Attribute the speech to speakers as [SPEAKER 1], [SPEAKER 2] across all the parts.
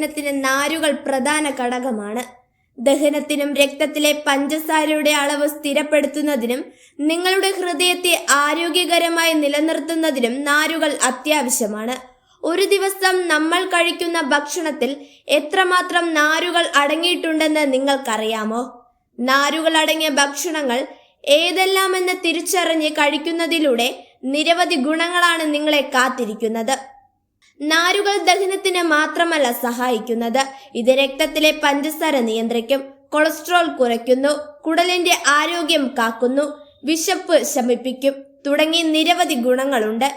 [SPEAKER 1] ദഹനത്തിന് നാരുകൾ പ്രധാന ഘടകമാണ്. ദഹനത്തിനും രക്തത്തിലെ പഞ്ചസാരയുടെ അളവ് സ്ഥിരപ്പെടുത്തുന്നതിനും നിങ്ങളുടെ ഹൃദയത്തെ ആരോഗ്യകരമായി നിലനിർത്തുന്നതിനും നാരുകൾ അത്യാവശ്യമാണ്. ഒരു ദിവസം നമ്മൾ കഴിക്കുന്ന ഭക്ഷണത്തിൽ എത്രമാത്രം നാരുകൾ അടങ്ങിയിട്ടുണ്ടെന്ന് നിങ്ങൾക്കറിയാമോ? നാരുകൾ അടങ്ങിയ ഭക്ഷണങ്ങൾ ഏതെല്ലാമെന്ന് തിരിച്ചറിഞ്ഞ് കഴിക്കുന്നതിലൂടെ നിരവധി ഗുണങ്ങളാണ് നിങ്ങളെ കാത്തിരിക്കുന്നത്. നാരുകൾ ദഹനത്തിന് മാത്രമല്ല സഹായിക്കുന്നത്. ഇത് രക്തത്തിലെ പഞ്ചസാര നിയന്ത്രിക്കും. കൊളസ്ട്രോൾ കുറയ്ക്കുന്നു. കുടലിന്റെ ആരോഗ്യം കാക്കുന്നു. വിശപ്പ് ശമിപ്പിക്കും. തുടങ്ങി നിരവധി ഗുണങ്ങളുണ്ട്.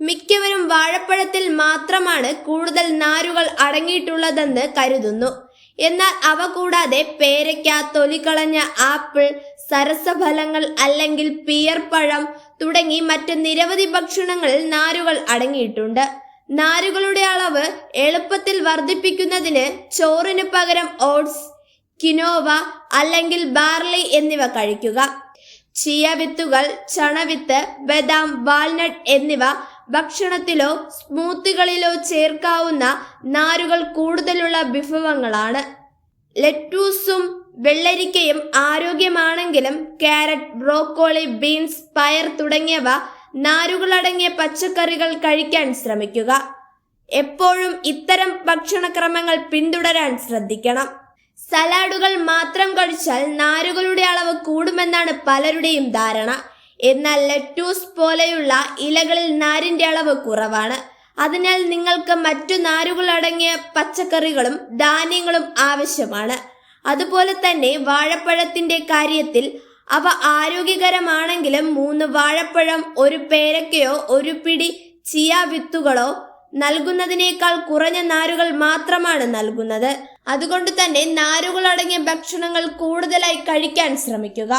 [SPEAKER 1] മിക്കവരും വാഴപ്പഴത്തിൽ മാത്രമാണ് കൂടുതൽ നാരുകൾ അടങ്ങിയിട്ടുള്ളതെന്ന് കരുതുന്നു. എന്നാൽ അവ കൂടാതെ പേരയ്ക്ക തൊലികളഞ്ഞ ആപ്പിൾ സരസഫലങ്ങൾ അല്ലെങ്കിൽ പിയർ പഴം തുടങ്ങി മറ്റ് നിരവധി ഭക്ഷണങ്ങളിൽ നാരുകൾ അടങ്ങിയിട്ടുണ്ട്. നാരുകളുടെ അളവ് എളുപ്പത്തിൽ വർദ്ധിപ്പിക്കുന്നതിന് ചോറിന് പകരം ഓട്സ് കിനോവ അല്ലെങ്കിൽ ബാർലി എന്നിവ കഴിക്കുക. ചിയ വിത്തുകൾ ചണവിത്ത് ബദാം വാൽനട്ട് എന്നിവ ഭക്ഷണത്തിലോ സ്മൂത്തുകളിലോ ചേർക്കാവുന്ന നാരുകൾ കൂടുതലുള്ള വിഭവങ്ങളാണ്. ലെറ്റൂസും വെള്ളരിക്കയും ആരോഗ്യമാണെങ്കിലും കാരറ്റ് ബ്രോക്കോളി ബീൻസ് പയർ തുടങ്ങിയവ നാരുകളടങ്ങിയ പച്ചക്കറികൾ കഴിക്കാൻ ശ്രമിക്കുക. എപ്പോഴും ഇത്തരം ഭക്ഷണക്രമങ്ങൾ പിന്തുടരാൻ ശ്രദ്ധിക്കണം. സലാഡുകൾ മാത്രം കഴിച്ചാൽ നാരുകളുടെ അളവ് കൂടുമെന്നാണ് പലരുടെയും ധാരണ. എന്നാൽ ലെറ്റൂസ് പോലെയുള്ള ഇലകളിൽ നാരിന്റെ അളവ് കുറവാണ്. അതിനാൽ നിങ്ങൾക്ക് മറ്റു നാരുകൾ അടങ്ങിയ പച്ചക്കറികളും ധാന്യങ്ങളും ആവശ്യമാണ്. അതുപോലെ തന്നെ വാഴപ്പഴത്തിന്റെ കാര്യത്തിൽ അവ ആരോഗ്യകരമാണെങ്കിലും മൂന്ന് വാഴപ്പഴം ഒരു പേരക്കയോ ഒരു പിടി ചിയ വിത്തുകളോ നൽകുന്നതിനേക്കാൾ കുറഞ്ഞ നാരുകൾ മാത്രമാണ് നൽകുന്നത്. അതുകൊണ്ട് തന്നെ നാരുകൾ അടങ്ങിയ ഭക്ഷണങ്ങൾ കൂടുതലായി കഴിക്കാൻ ശ്രമിക്കുക.